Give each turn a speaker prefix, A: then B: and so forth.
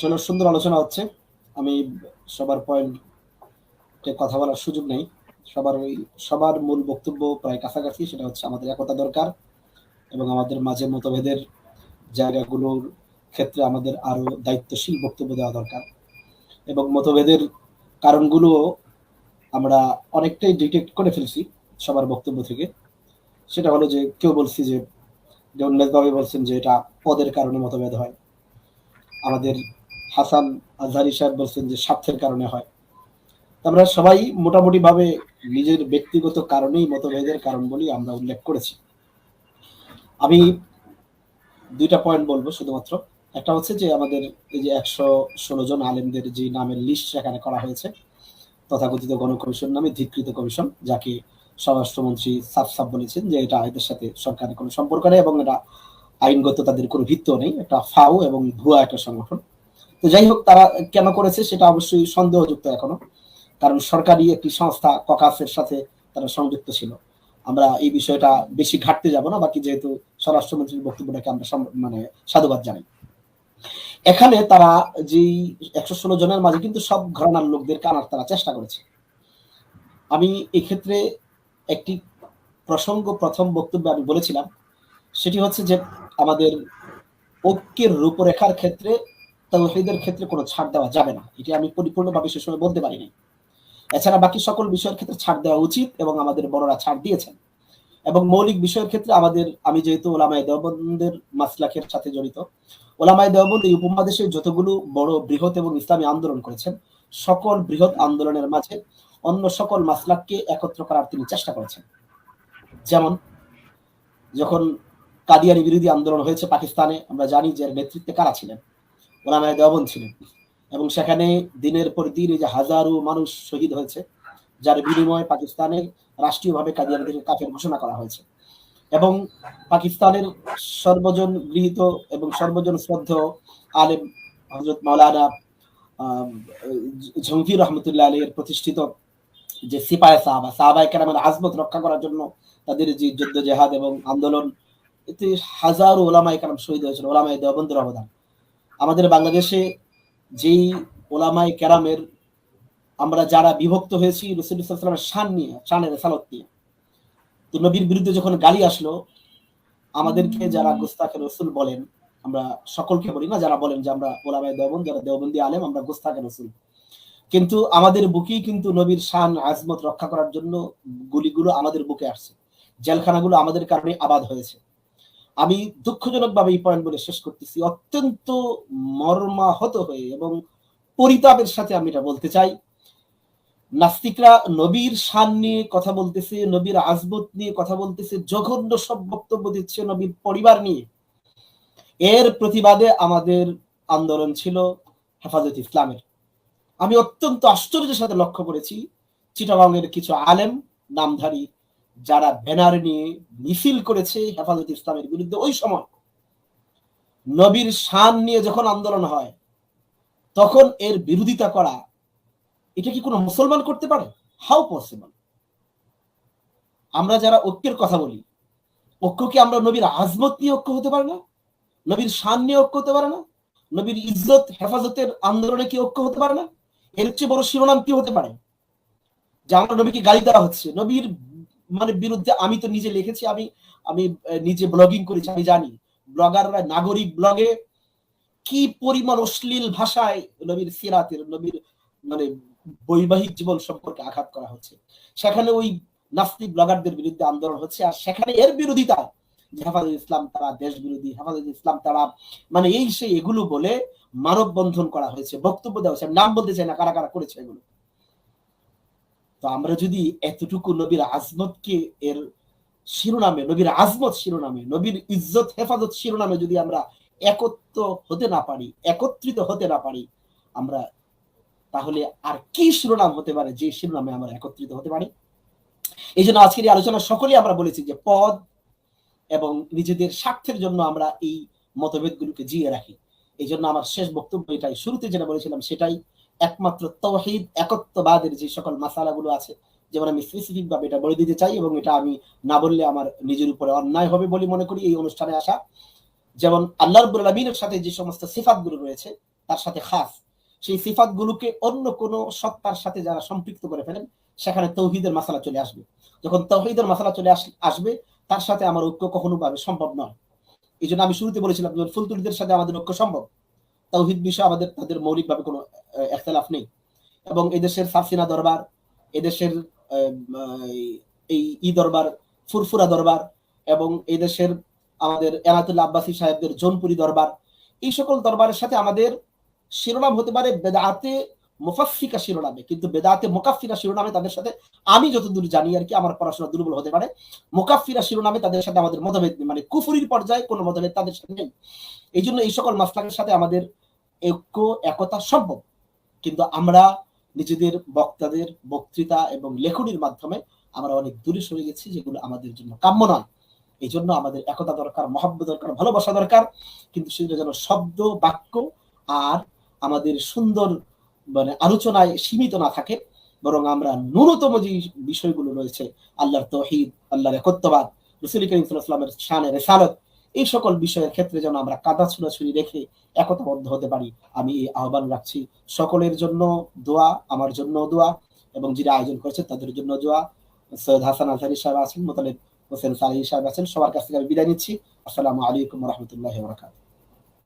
A: আসলে সুন্দর আলোচনা হচ্ছে। আমি সবার পয়েন্টে কথা বলার সুযোগ নেই। সবার ওই, সবার মূল বক্তব্য প্রায় কাছাকাছি, সেটা হচ্ছে আমাদের একতা দরকার এবং আমাদের মাঝে মতভেদের জায়গাগুলোর ক্ষেত্রে আমাদের আরও দায়িত্বশীল বক্তব্য দেওয়া দরকার। এবং মতভেদের কারণগুলো আমরা অনেকটাই ডিটেক্ট করে ফেলছি সবার বক্তব্য থেকে। সেটা হলো যে, কেউ বলছি যে মেজবাবি বলছেন যে, এটা পদের কারণে মতভেদ হয়। আমাদের হাসান আজহারি সাহেব বলছেন যে স্বার্থের কারণে হয়। আমরা সবাই মোটামুটি ভাবে নিজের ব্যক্তিগত কারণেই মতভেদের কারণ বলি আমরা উল্লেখ করেছি। আমি দুইটা পয়েন্ট বলব শুধুমাত্র। একটা হচ্ছে যে আমাদের এই যে একশো ষোলো জন আলেমদের যে নামের লিস্ট সেখানে করা হয়েছে, তথাকথিত গণকমিশন নামে ধিকৃত কমিশন, যাকে স্বরাষ্ট্রমন্ত্রী সাফ সাফ বলেছেন যে এটা এদের সাথে সরকারের কোনো সম্পর্ক নেই এবং এটা আইনগত তাদের কোনো ভিত্তিও নেই। একটা ফাও এবং ভুয়া একটা সংগঠন। তো যাই হোক, তারা কেন করেছে সেটা অবশ্যই সন্দেহযুক্ত এখনও। কারণ সরকারি একটি সংস্থা, ককাসের সাথে তারা সংযুক্ত ছিল। আমরা এই বিষয়টা বেশি ঘাটতে যাব না, বাকি যেহেতু স্বরাষ্ট্রমন্ত্রীর বক্তব্যটাকে আমরা মানে সাধুবাদ জানাই। এখানে তারা যেই একশো ষোলো জনের মাঝে কিন্তু সব ঘরানার লোকদেরকে আনার তারা চেষ্টা করেছে। আমি এক্ষেত্রে একটি প্রসঙ্গ, প্রথম বক্তব্যে আমি বলেছিলাম, সেটি হচ্ছে যে আমাদের ঐক্যের রূপরেখার ক্ষেত্রে তৌহিদের ক্ষেত্রে কোনো ছাড় দেওয়া যাবে না। এটি আমি পরিপূর্ণভাবে সে সময় বলতে পারিনি। এছাড়া বাকি সকল বিষয়ের ক্ষেত্রে ছাড় দেওয়া উচিত এবং আমাদের বড়রা ছাড় দিয়েছেন। এবং মৌলিক বিষয়ের ক্ষেত্রে আমাদের, আমি যেহেতু ওলামায় দেওবন্দের মাসলাকের সাথে জড়িত, ওলামায় দেওবন্দ এই উপমহাদেশে যতগুলো বড় বৃহৎ এবং ইসলামী আন্দোলন করেছেন, সকল বৃহৎ আন্দোলনের মাঝে অন্য সকল মাসলাককে একত্র করার তিনি চেষ্টা করেছেন। যেমন, যখন কাদিয়ানি বিরোধী আন্দোলন হয়েছে পাকিস্তানে, আমরা জানি যে নেতৃত্বে কারা ছিলেন? ওলামায় দেওবন ছিলেন। এবং সেখানে দিনের পর দিন এই যে হাজারো মানুষ শহীদ হয়েছে, যার বিনিময়ে পাকিস্তানে রাষ্ট্রীয়ভাবে কাদিয়ানিদেরকে কাফের ঘোষণা করা হয়েছে। এবং পাকিস্তানের সর্বজন গৃহীত এবং সর্বজন শ্রদ্ধ আলেম হজরত মাওলানা ঝঙ্কির রহমতুল্লাহ আলী এর প্রতিষ্ঠিত যে সিপায় সাহাবা সাহাবাই কেরামের আজমত রক্ষা করার জন্য তাদের যে যুদ্ধ, জেহাদ এবং আন্দোলন, এতে হাজারো ওলামাই কালাম শহীদ হয়েছিল ওলামাই দেওবন্দের অবদান। আমাদের বাংলাদেশে যেই ওলামাই কেরামের আমরা যারা বিভক্ত হয়েছি রসুলের শান নিয়ে, শানের সালত নিয়ে। তো নবীর বিরুদ্ধে যখন গালি আসলো, আমাদেরকে যারা গোস্তাকে রসুল বলেন, আমরা সকলকে বলি না, যারা বলেন যে আমরা ওলামাই দেওবন যারা দেওবন্দি আলেম, আমরা গোস্তাকে রসুল। কিন্তু আমাদের বুকেই কিন্তু নবীর শান, আজমত রক্ষা করার জন্য গুলিগুলো আমাদের বুকে আসছে। জেলখানাগুলো আমাদের কারণে আবাদ হয়েছে। আমি দুঃখজনক ভাবে এই পয়েন্ট বলে শেষ করতেছি। অত্যন্ত মর্মাহত হয়ে এবং পরিতাপের সাথে আমি এটা বলতে চাই। নাস্তিকরা নবীর শান নিয়ে কথা বলতেছে, নবীর আজবত নিয়ে কথা বলতেছে, জঘন্য সব বক্তব্য দিচ্ছে নবীর পরিবার নিয়ে। এর প্রতিবাদে আমাদের আন্দোলন ছিল হেফাজত ইসলামের। আমি অত্যন্ত আশ্চর্যের সাথে লক্ষ্য করেছি, চিটাগাংয়ের কিছু আলেম, নামধারী যারা ব্যানার নিয়ে মিছিল করেছে হেফাজত ইসলামের বিরুদ্ধে ওই সময়। নবীর শান নিয়ে যখন আন্দোলন হয়, তখন এর বিরোধিতা করা, এটা কি কোনো মুসলমান করতে পারে? হাউ পসিবল আমরা যারা ঐক্যের কথা বলি, ঐক্য কি আমরা নবীর আজমত নিয়ে ঐক্য হতে পারে না? নবীর শান নিয়ে ঐক্য হতে পারে না? নবীর ইজ্জত হেফাজতের আন্দোলনে কি ঐক্য হতে পারে না? এর চেয়ে বড় শিরোনাম কি হতে পারে? যে আমরা নবীকে গালি দেওয়া হচ্ছে, নবীর মানে বিরুদ্ধে আমি তো নিজে লিখেছি, আমি আমি নিজে ব্লগিং করেছি, আমি জানি। ব্লগাররা নাগরিক ব্লগে কি পরিমাণ অশ্লীল ভাষায় নবীর সিরাতের, নবীর মানে বৈবাহিক জীবন সম্পর্কে আঘাত করা হচ্ছে। সেখানে ওই নাস্তিক ব্লগারদের বিরুদ্ধে আন্দোলন হচ্ছে, আর সেখানে এর বিরোধিতা হেফাজত ইসলাম তারা, দেশ বিরোধী হেফাজত ইসলাম তারা মানে এই সেই এগুলো বলে মানব বন্ধন করা হয়েছে, বক্তব্য দেওয়া হয়েছে। নাম বলতে চাই না, কারা কারা করেছে এগুলো? তো আমরা যদি এতটুকু নবীর আজমতকে এর শিরোনামে, নবীর আজমত শিরোনামে, নবীর ইজ্জত, হেফাজত শিরোনামে যদি আমরা একত্র হতে না পারি, একত্রিত হতে না পারি, আমরা তাহলে আর কি শিরোনাম হতে পারে যে শিরোনামে আমরা একত্রিত হতে পারি? এই জন্য আজকের এই আলোচনা সকলেই আমরা বলেছি যে পদ এবং নিজেদের স্বার্থের জন্য আমরা এই মতভেদগুলোকে জিয়ে রাখি। এই জন্য আমার শেষ বক্তব্য এটাই। শুরুতে যেটা বলেছিলাম সেটাই একমাত্র তহিদ একত্ববাদের যে সকল মাসালাগুলো আছে, যেমন আমি স্পেসিফিক ভাবে এটা বলে দিতে চাই এবং এটা আমি না বললে আমার নিজের উপরে অন্যায় হবে বলে মনে করি এই অনুষ্ঠানে আসা। যেমন আল্লাহ রবুল আলমিনের সাথে যে সমস্ত সিফাতগুলো রয়েছে, তার সাথে খাস। সেই সিফাতগুলোকে অন্য কোনো সত্তার সাথে যারা সম্পৃক্ত করে ফেলেন, সেখানে তৌহিদের মাসালা চলে আসবে। যখন তৌহিদের মাসালা চলে আসবে, তার সাথে আমার ঐক্য কখনো ভাবে সম্ভব নয়। এই জন্য আমি শুরুতে বলেছিলাম, ফুলতুলিদের সাথে আমাদের ঐক্য সম্ভব? তৌহিদ বিষয়ে আমাদের তাদের মৌলিকভাবে কোনো একতলাফ নেই। এবং এদেশের সাফসিনা দরবার এদেশের এই ই দরবার, ফুরফুরা দরবার, এবং এদেশের আমাদের এনাতুল্লাহ আব্বাসী সাহেবদের জোনপুরি দরবার, এই সকল দরবারের সাথে আমাদের শিরোনাম হতে পারে বেদাতে মুফাফিকা শিরোনামে। কিন্তু বেদাতে মোকাফিরা শিরোনামে তাদের সাথে আমি যতদূর জানি আর কি, আমার পড়াশোনা দুর্বল হতে পারে। মোকাফিরা শিরোনামে তাদের সাথে আমাদের মতভেদ মানে কুফুরির পর্যায়ে কোনো মতভেদ তাদের সাথে নেই। এই জন্য এই সকল মাসলাকের সাথে আমাদের ঐক্য, একতা সম্ভব। কিন্তু আমরা নিজেদের বক্তাদের বক্তৃতা এবং লেখনির মাধ্যমে আমরা অনেক দূরে সরে গেছি, যেগুলো আমাদের জন্য কাম্য নয়। এই জন্য আমাদের একতা দরকার মহাব্ব দরকার, ভালোবাসা দরকার। কিন্তু সেগুলো যেন শব্দ, বাক্য আর আমাদের সুন্দর মানে আলোচনায় সীমিত না থাকে, বরং আমরা ন্যূনতম যে বিষয়গুলো রয়েছে, আল্লাহর তহিদ, আল্লাহর একত্ববাদ, রসুল করিম শানে রেসালত এই সকল বিষয়ের ক্ষেত্রে যেন আমরা কাদা ছুড়াছুড়ি রেখে একতাবদ্ধ হতে পারি। আমি এই আহ্বান রাখছি সকলের জন্য দোয়া, আমার জন্য দোয়া এবং যারা আয়োজন করেছেন তাদের জন্য দোয়া। সৈয়দ হাসান আজহারি সাহেব আছেন, মোতালেব হোসেন সালি সাহেব আছেন, সবার কাছ থেকে আমি বিদায় নিচ্ছি। আসসালামু আলাইকুম রহমতুল্লাহ বরাকাতুহ।